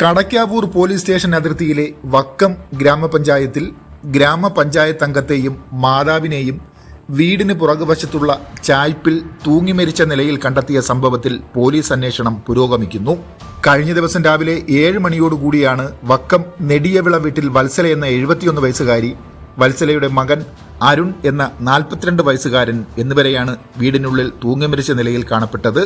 Kadakkavoor police station അതിർത്തിയിലെ വക്കം ഗ്രാമപഞ്ചായത്തിൽ ഗ്രാമപഞ്ചായത്ത് അംഗത്തെയും മാതാവിനെയും വീടിന് പുറകുവശത്തുള്ള ചായ്പിൽ തൂങ്ങിമരിച്ച നിലയിൽ കണ്ടെത്തിയ സംഭവത്തിൽ പോലീസ് അന്വേഷണം പുരോഗമിക്കുന്നു. കഴിഞ്ഞ ദിവസം രാവിലെ ഏഴ് മണിയോടുകൂടിയാണ് വക്കം നെടിയവിള വീട്ടിൽ വത്സല എന്ന എഴുപത്തിയൊന്ന് വയസ്സുകാരി വത്സലയുടെ മകൻ അരുൺ എന്ന നാൽപ്പത്തിരണ്ട് വയസ്സുകാരൻ എന്നിവരെയാണ് വീടിനുള്ളിൽ തൂങ്ങിമരിച്ച നിലയിൽ കാണപ്പെട്ടത്.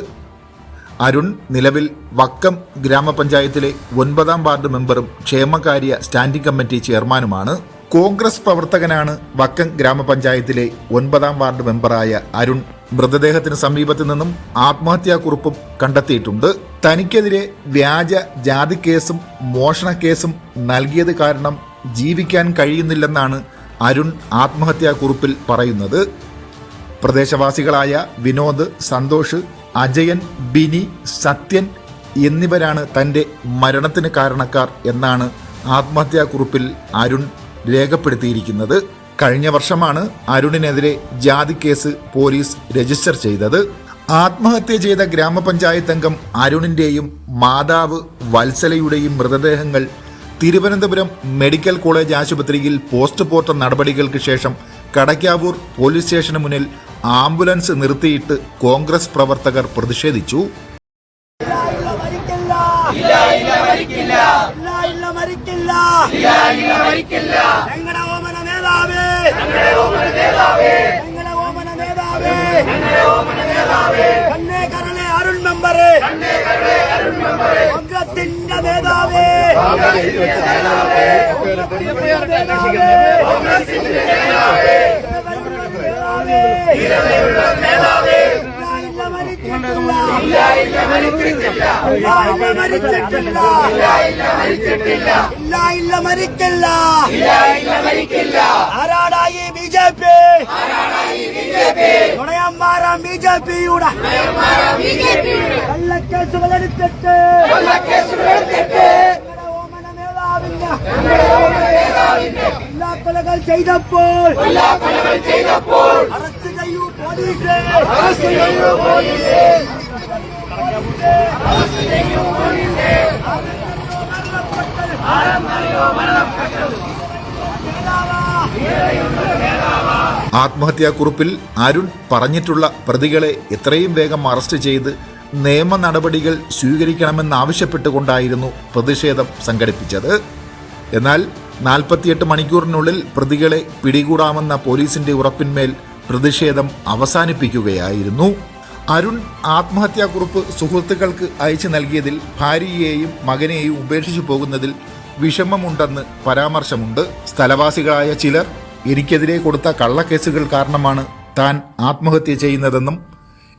അരുൺ നിലവിൽ വക്കം ഗ്രാമപഞ്ചായത്തിലെ ഒൻപതാം വാർഡ് മെമ്പറും ക്ഷേമകാര്യ സ്റ്റാൻഡിംഗ് കമ്മിറ്റി ചെയർമാനുമാണ്. കോൺഗ്രസ് പ്രവർത്തകനാണ് വക്കം ഗ്രാമപഞ്ചായത്തിലെ ഒൻപതാം വാർഡ് മെമ്പറായ അരുൺ. മൃതദേഹത്തിന് സമീപത്ത് നിന്നും ആത്മഹത്യാക്കുറിപ്പും കണ്ടെത്തിയിട്ടുണ്ട്. തനിക്കെതിരെ വ്യാജ ജാതി കേസും മോഷണക്കേസും നൽകിയത് കാരണം ജീവിക്കാൻ കഴിയുന്നില്ലെന്നാണ് അരുൺ ആത്മഹത്യാക്കുറിപ്പിൽ പറയുന്നത്. പ്രദേശവാസികളായ വിനോദ് സന്തോഷ് അജയൻ ബിനി സത്യൻ എന്നിവരാണ് തന്റെ മരണത്തിന് കാരണക്കാർ എന്നാണ് ആത്മഹത്യാക്കുറിപ്പിൽ അരുൺ രേഖപ്പെടുത്തിയിരിക്കുന്നത്. കഴിഞ്ഞ വർഷമാണ് അരുണിനെതിരെ ജാതി കേസ് പോലീസ് രജിസ്റ്റർ ചെയ്തത്. ആത്മഹത്യ ചെയ്ത ഗ്രാമപഞ്ചായത്ത് അംഗം അരുണിന്റെയും മാതാവ് വത്സലയുടെയും മൃതദേഹങ്ങൾ തിരുവനന്തപുരം മെഡിക്കൽ കോളേജ് ആശുപത്രിയിൽ പോസ്റ്റ്മോർട്ടം നടപടികൾക്ക് ശേഷം കടക്കാവൂർ പോലീസ് സ്റ്റേഷന് മുന്നിൽ ആംബുലൻസ് നിർത്തിയിട്ട് കോൺഗ്രസ് പ്രവർത്തകർ പ്രതിഷേധിച്ചു. മരിക്കില്ല ഇല്ല ഇല്ല മരിക്കില്ല ഇല്ല മരിക്കില്ല ഞങ്ങളുടെ ഓമന നേതാവേ ഞങ്ങളുടെ ഓമന നേതാവേ കണ്ണേ കരളെ അരുൺ മെമ്പറെ കോൺഗ്രസിന്റെ നേതാവേ ഇല്ല ഇല്ല മരിക്കില്ല. ആരാടായി ബി ജെ പി? നുണയന്മാരാം ബി ജെ പിയുടെ കള്ളക്കേസുകൾ എടുത്തിട്ട്. ഓമന നേതാവിന്റെ. എല്ലാ കൊലകൾ ചെയ്തപ്പോൾ. അറസ്റ്റ് ചെയ്യൂ പോലീസ്. അറസ്റ്റ് ചെയ്യൂ പോലീസ്. ആത്മഹത്യാക്കുറിപ്പിൽ അരുൺ പറഞ്ഞിട്ടുള്ള പ്രതികളെ എത്രയും വേഗം അറസ്റ്റ് ചെയ്ത് നിയമ നടപടികൾ സ്വീകരിക്കണമെന്നാവശ്യപ്പെട്ടുകൊണ്ടായിരുന്നു പ്രതിഷേധം സംഘടിപ്പിച്ചത്. എന്നാൽ നാൽപ്പത്തിയെട്ട് മണിക്കൂറിനുള്ളിൽ പ്രതികളെ പിടികൂടാമെന്ന പോലീസിന്റെ ഉറപ്പിന്മേൽ പ്രതിഷേധം അവസാനിപ്പിക്കുകയായിരുന്നു. അരുൺ ആത്മഹത്യാക്കുറിപ്പ് സുഹൃത്തുക്കൾക്ക് അയച്ചു നൽകിയതിൽ ഭാര്യയെയും മകനെയും ഉപേക്ഷിച്ചു പോകുന്നതിൽ വിഷമമുണ്ടെന്ന് പരാമർശമുണ്ട്. സ്ഥലവാസികളായ ചിലർ എനിക്കെതിരെ കൊടുത്ത കള്ളക്കേസുകൾ കാരണമാണ് താൻ ആത്മഹത്യ ചെയ്യുന്നതെന്നും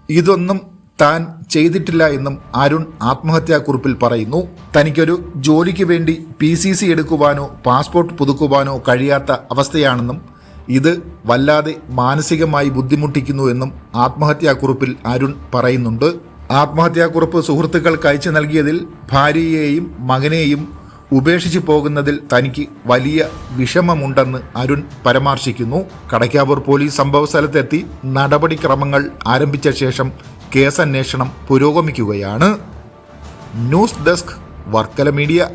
ഇതൊന്നും താൻ ചെയ്തിട്ടില്ല എന്നും അരുൺ ആത്മഹത്യാക്കുറിപ്പിൽ പറയുന്നു. തനിക്കൊരു ജോലിക്ക് വേണ്ടി പി സി സി എടുക്കുവാനോ പാസ്പോർട്ട് പുതുക്കുവാനോ കഴിയാത്ത അവസ്ഥയാണെന്നും ഇത് വല്ലാതെ മാനസികമായി ബുദ്ധിമുട്ടിക്കുന്നു എന്നും ആത്മഹത്യാക്കുറിപ്പിൽ അരുൺ പറയുന്നുണ്ട്. ആത്മഹത്യാക്കുറിപ്പ് സുഹൃത്തുക്കൾക്ക് അയച്ചു നൽകിയതിൽ ഭാര്യയെയും മകനെയും ഉപേക്ഷിച്ചു പോകുന്നതിൽ തനിക്ക് വലിയ വിഷമമുണ്ടെന്ന് അരുൺ പരാമർശിക്കുന്നു. കടയ്ക്കാവൂർ പോലീസ് സംഭവസ്ഥലത്തെത്തി നടപടിക്രമങ്ങൾ ആരംഭിച്ച ശേഷം കേസന്വേഷണം പുരോഗമിക്കുകയാണ്. News desk Varkala media.